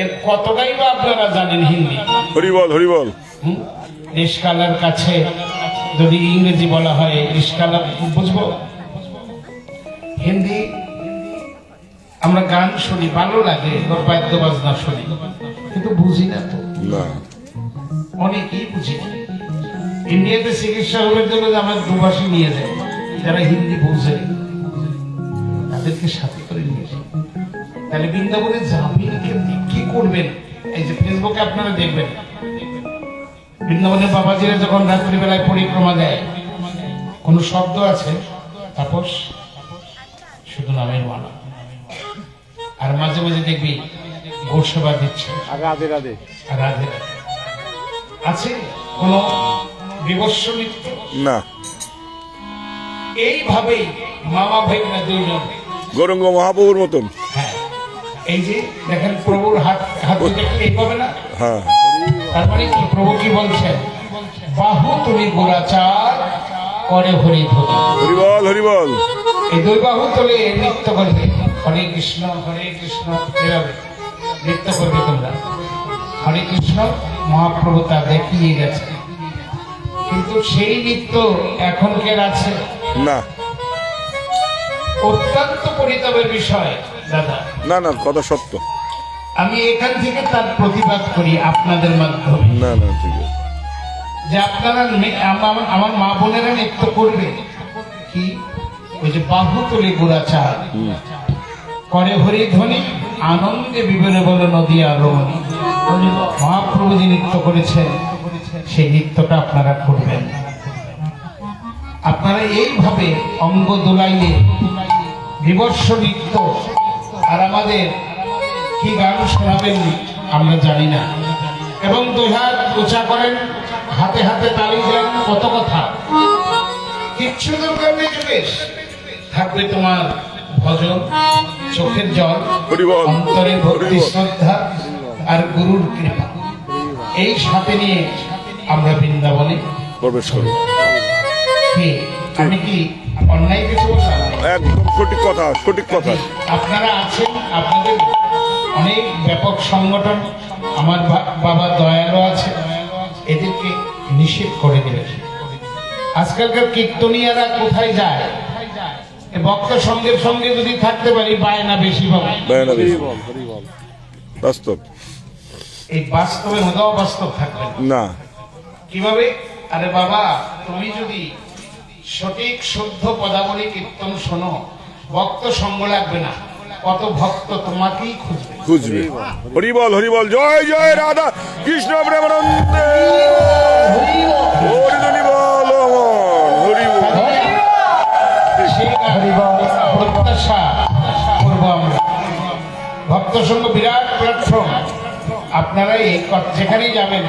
এর কতটাই বা আপনারা জানেন হিন্দি? হরিবল হরিবল? রিস্কালার কাছে যদি ইংরেজি বলা হয় রিস্কালার বুঝব? হিন্দি আমরা গান শুনি ভালো লাগে বাদ্য বাজনা শুনি কিন্তু বুঝি না তো। অনেকেই বুঝি না। ইন্ডিয়াতে চিকিৎসা হবার জন্য আমার দুভাষী নিয়ে যায় যারা হিন্দি বুঝে তাদেরকে সাথে করে তাহলে বৃন্দাবনে যাবেন কেমনি কি করবেন? এই যে ফেসবুকে আপনারা দেখবেন। বৃন্দাবনের বাবাজিরা যখন রাত্রিবেলায় পরিক্রমা দেয় কোন শব্দ আছে? তাপস? শুধু নামের মালা। আর মাঝে মাঝে দেখবি গোসেবা দিচ্ছে। রাধে রাধে। রাধে। আছে কোন নৃত্য? না। এইভাবেই মামা ভাইরা দুইজন গৌরঙ্গ মহাপ্রভুর মতন। এই যে দেখেন প্রভুর হাত হাত দেখলে এইভাবে না? হ্যাঁ। মানে কি? প্রভু কি বলছেন? বাহু তুমি গোলাচার করে হরি ধরি হরিবল হরিবল। এই দুই বাহু তোলে নৃত্য করবে। হরে কৃষ্ণ হরে কৃষ্ণ এভাবে নৃত্য করবে তোমরা। হরে কৃষ্ণ মহাপ্রভু তা দেখিয়ে গেছে। কিন্তু সেই নৃত্য এখনকার আছে না। অত্যন্ত পরিতাপের বিষয় দাদা। না না কথা সত্য। আমি এখান থেকে তার প্রতিবাদ করি আপনাদের মাধ্যমে। না না ঠিক আছে। যে আপনারা আমার- মা বোনেরা নৃত্য করবে। কি? ওই যে বাহু তুলে করে হরি ধ্বনি আনন্দে বিবরে বল নদী রমণী মহাপ্রভু যে নৃত্য করেছেন সেই নৃত্যটা আপনারা করবেন। আপনারা এইভাবে অঙ্গ দোলাইয়ে বিবর্ষ নৃত্য আর আমাদের কি গান শোনাবেন আমরা জানি না। এবং দুই হাত উঁচা করেন হাতে হাতে তালি দেন কত কথা। কিচ্ছু দরকার নেই যোগেশ থাকবে তোমার ভজন চোখের জল। অন্তরে ভক্তি শ্রদ্ধা আর গুরুর কৃপা। এই সাথে নিয়ে আমরা বৃন্দাবনে প্রবেশ করো আমি কি অন্যায় কিছু একদম সঠিক কথা সঠিক কথা। আপনারা আছেন আপনাদের অনেক ব্যাপক সংগঠন আমার বাবা দয়ালু আছে এদেরকে নিষেধ করে দিলেন আজকালকার কীর্তনিয়ারা কোথায় যায়? এ ভক্ত সঙ্গের সঙ্গে যদি থাকতে পারি বায়না বেশি বাস্তব। এই বাস্তবে মজাও বাস্তব থাকবেন না। কীভাবে? আরে বাবা তুমি যদি সঠিক শুদ্ধ পদাবলী কীর্তন শোনো। ভক্ত সঙ্গ লাগবে না। কত ভক্ত তোমাকেই খুঁজবে। খুঁজবে। হরিবল হরিবল জয় জয় রাধা কৃষ্ণ প্রেমানন্দে। ভক্ত সঙ্গ বিরাট প্ল্যাটফর্ম আপনারা এই যেখানেই যাবেন।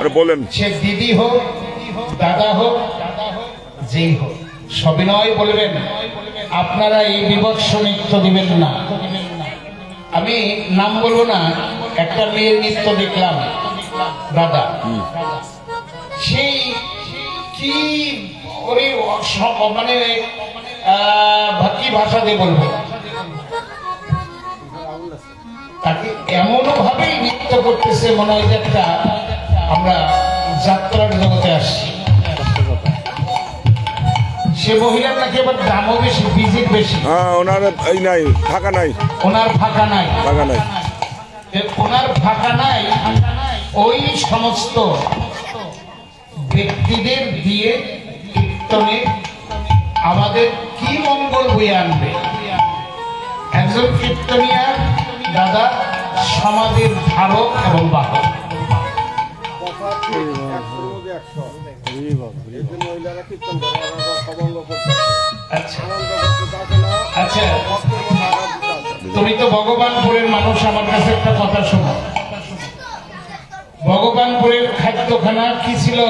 আরে বলেন। সে দিদি হোক দাদা হোক যেই হোক সবিনয় বলবেন আপনারা এই বিবৎস নৃত্য দিবেন না। আমি নাম বলব না একটা মেয়ের নৃত্য দেখলাম দাদা সেই কি ওরে মানে আহ, কি ভাষা দিয়ে বলব তাকে এমন ভাবেই নৃত্য করতেছে মনে হয় যে একটা আমরা যাত্রার জগতে আসছি। সে মহিলার নাকি আবার দামও বেশি ভিজিট বেশি। হ্যাঁ ওনার এই নাই ফাঁকা নাই। ওনার ফাঁকা নাই। ফাঁকা নাই। ওনার ফাঁকা নাই ওই সমস্ত ব্যক্তিদের দিয়ে কীর্তনে আমাদের কি মঙ্গল বয়ে আনবে? একজন কীর্তনিয়া দাদা সমাজের ধারক এবং বাহক। করতে আচ্ছা। করতে আচ্ছা। তুমি তো ভগবানপুরের মানুষ, আমার কাছে একটা কথা শোনো। ভগবানপুরের খাদ্যখানা কি ছিল?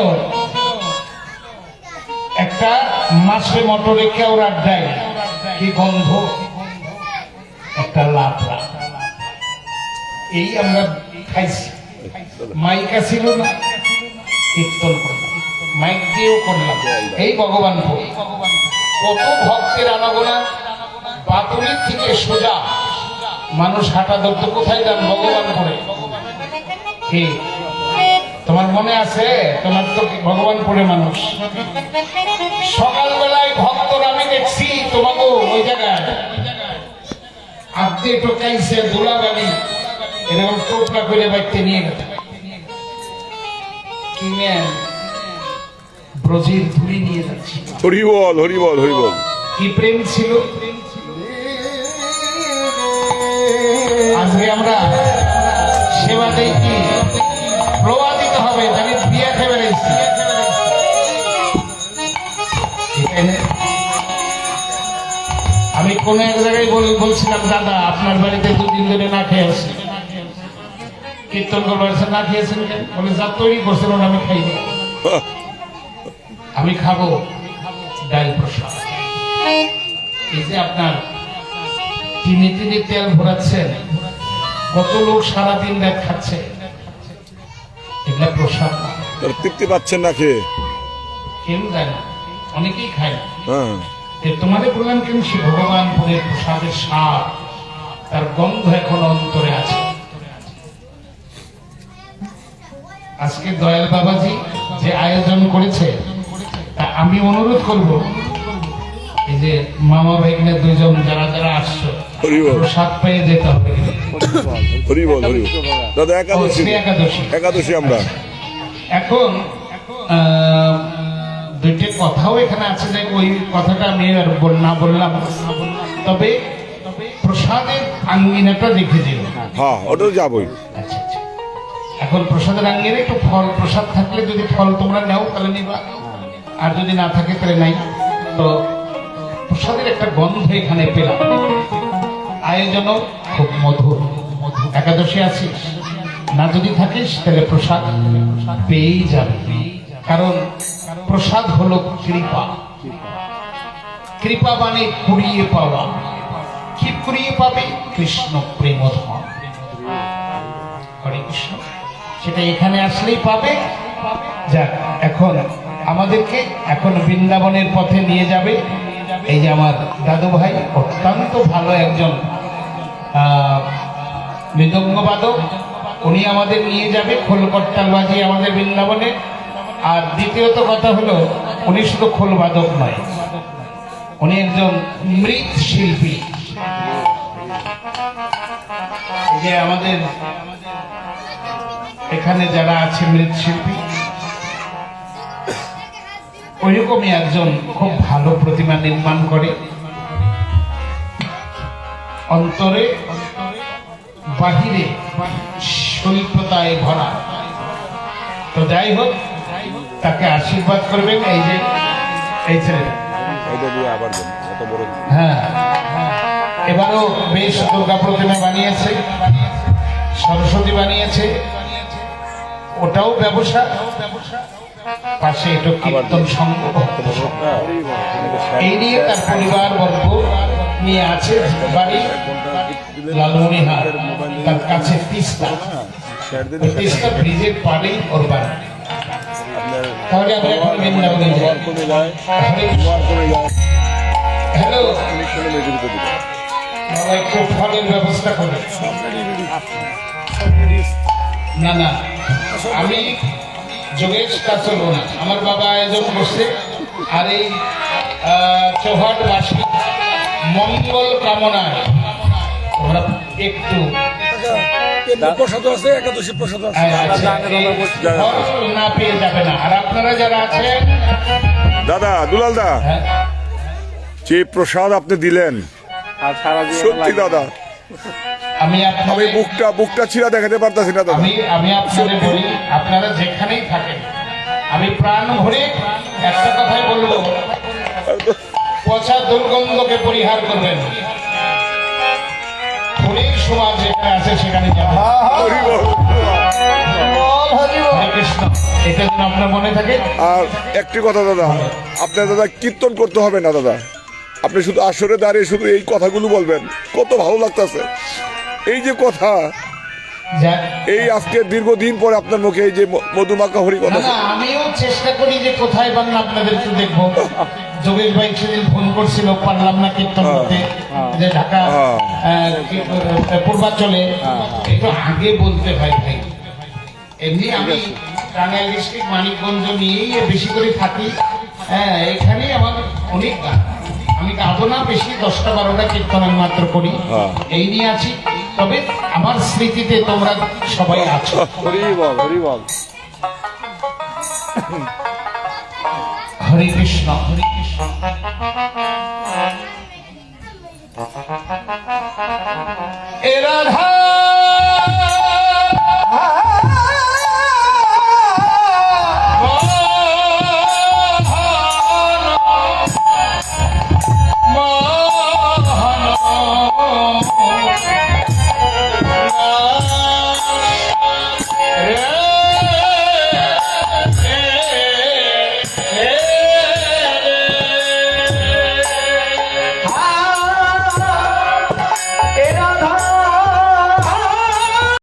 একটা মাসে মটরে কেওড়ার দেয়। কি গন্ধ? একটা লাপড়া এই আমরা খাইছি। মাইকা ছিল না? কীর্তন করলাম মাইক দিয়েও করলাম এই ভগবানপুর কত ভক্তের আনাগোনা। বাতুলির থেকে সোজা। মানুষ হাঁটা ধরতে কোথায় যান ভগবান করে? তোমার মনে আছে? তোমার তো ভগবান করে মানুষ? সকালবেলায় ভক্তরা আমি দেখছি তোমাকে ওই জায়গায়। আত্মীয় টোকাইছে দোলাবালি এরকম টোপলা করে বাইতে নিয়ে গেছে। কি নেন? ব্রজের ধুলি নিয়ে যাচ্ছি। হরি বল হরি বল হরি বল। কি প্রেম ছিল? আজকে আমরা সেবা দেই কি প্রবাদিত হবে তাহলে বিয়া খেয়ে বেড়েছি আমি কোন এক জায়গায় বলছিলাম দাদা আপনার বাড়িতে দুদিন ধরে না খেয়ে আসি। কীর্তন করবার না খেয়েছেন বলে যা তৈরি করছেন আমি খাইব আমি খাব ডাল প্রসাদ। এই যে আপনার টিনে টিনে তেল ভরাচ্ছেন কত লোক সারাদিন রাত খাচ্ছে। এগুলা প্রসাদ। তৃপ্তি পাচ্ছেন না খেয়ে কেউ যায় না অনেকেই খায় না। হ্যাঁ। তোমাদের বললাম কেন সে ভগবানপুরের প্রসাদের স্বাদ তার গন্ধ এখন অন্তরে আছে। আজকে দয়াল বাবাজি যে আয়োজন করেছে আমি অনুরোধ করব এই যে মামা ভাইগনে দুজন যারা যারা আসছো। প্রসাদ পেয়ে যেতে হবে। দাদা একাদশী। একাদশী। একাদশী আমরা। এখন দুইটি কথাও এখানে আছে যে ওই কথাটা আমি আর বল- না বললাম। তবে প্রসাদের আঙ্গিনাটা দিল হ্যাঁ যাবই। আচ্ছা আচ্ছা। এখন প্রসাদের আঙ্গিনে একটু ফল প্রসাদ থাকলে যদি ফল তোমরা নাও তাহলে নিবা। আর যদি না থাকে তাহলে নাই। তো প্রসাদের একটা গন্ধ এখানে পেলাম। আয়োজনও খুব মধুর। একাদশী আছিস? না যদি থাকিস, তাহলে প্রসাদ পেয়েই যাবে। কারণ প্রসাদ হলো কৃপা। কৃপা মানে কুড়িয়ে পাওয়া। কি কুড়িয়ে পাবে? কৃষ্ণ প্রেম সেটা এখানে আসলেই পাবে। যাক, এখন আমাদেরকে এখন বৃন্দাবনের পথে নিয়ে যাবে। এই যে আমার দাদু ভাই, অত্যন্ত ভালো একজন মৃদঙ্গবাদক। উনি আমাদের নিয়ে যাবে খোলকট্টাল বাজিয়ে আমাদের বৃন্দাবনে। আর দ্বিতীয়ত কথা হলো, উনি শুধু খোলবাদক নয়, উনি একজন মৃৎ শিল্পী। যে আমাদের এখানে যারা আছে মৃৎশিল্পী ওইরকমই একজন খুব ভালো প্রতিমা নির্মাণ করে। অন্তরে বাহিরে স্বল্পতায় ভরা। তো যাই হোক তাকে আশীর্বাদ করবেন এই যে এই ছেলেটা। বড়। হ্যাঁ এবারও বেশ দুর্গা প্রতিমা বানিয়েছে সরস্বতী বানিয়েছে। ওটাও ব্যবসা ব্যবসা। পাশে একটু কীর্তন সংঘ। এই নিয়ে তার পরিবার বর্গ নিয়ে আছে বাড়ি লালমনিহাট। তার কাছে তিস্তা। তিস্তা ব্রিজের পাড়েই ওর বাড়ি। তাহলে আমরা এখন বৃন্দাবনে যাই। হ্যালো। একটু ফলের ব্যবস্থা করে। না না। আমি যোগেশ তা আমার বাবা আয়োজন করছে আর এই চৌহাটবাসী মঙ্গল তোমরা একটু প্রসাদ আছে একাদশী প্রসাদ আছে। আহ, এই ফল না পেয়ে যাবে না। আর আপনারা যারা আছেন দাদা দুলাল দা হ্যাঁ, যে প্রসাদ আপনি দিলেন সত্যি দাদা। আমি আমি আপনাদের বুকটা বুকটা ছিঁড়া দেখাতে পারতাছি না আমি আমি আপনাদের বলি আপনারা যেখানেই থাকেন আমি প্রাণ ভরে একটা কথাই বলব। পচা দুর্গন্ধকে পরিহার করবেন। ফুলের সমাজ যেখানে আছে সেখানে যাবেন। হরি বল। হরে কৃষ্ণ। এটা যেন আপনার মনে থাকে। আর একটি কথা দাদা। আপনার দাদা কীর্তন করতে হবে না দাদা। আপনি শুধু আসরে দাঁড়িয়ে শুধু এই কথাগুলো বলবেন। কত ভালো লাগতেছে। এই যে কথা এই আজকে দীর্ঘদিন পরে আপনার মুখে এই যে ম- মধুমাখা হরি কথা আমিও চেষ্টা করি যে কোথায় বাংলা আপনাদের একটু দেখব। যোগেশ ভাই সেদিন ফোন করছিল পারলাম না কীর্তন করতে। যে ঢাকা হ্যাঁ। পূর্বাঞ্চলে একটু আগে বলতে হয় ভাই। এমনি আমি টাঙ্গাইল ডিস্ট্রিক্ট মানিকগঞ্জ নিয়েই বেশি করে থাকি। হ্যাঁ এখানেই আমার অনেক গান। আমি গাবো না বেশি দশটা বারোটা কীর্তন আমি মাত্র করি। হ্যাঁ। এই নিয়ে আছি। তবে আমার স্মৃতিতে তোমরা সবাই আছো। হরি বল হরি বল। হরে কৃষ্ণ হরে কৃষ্ণ। এরা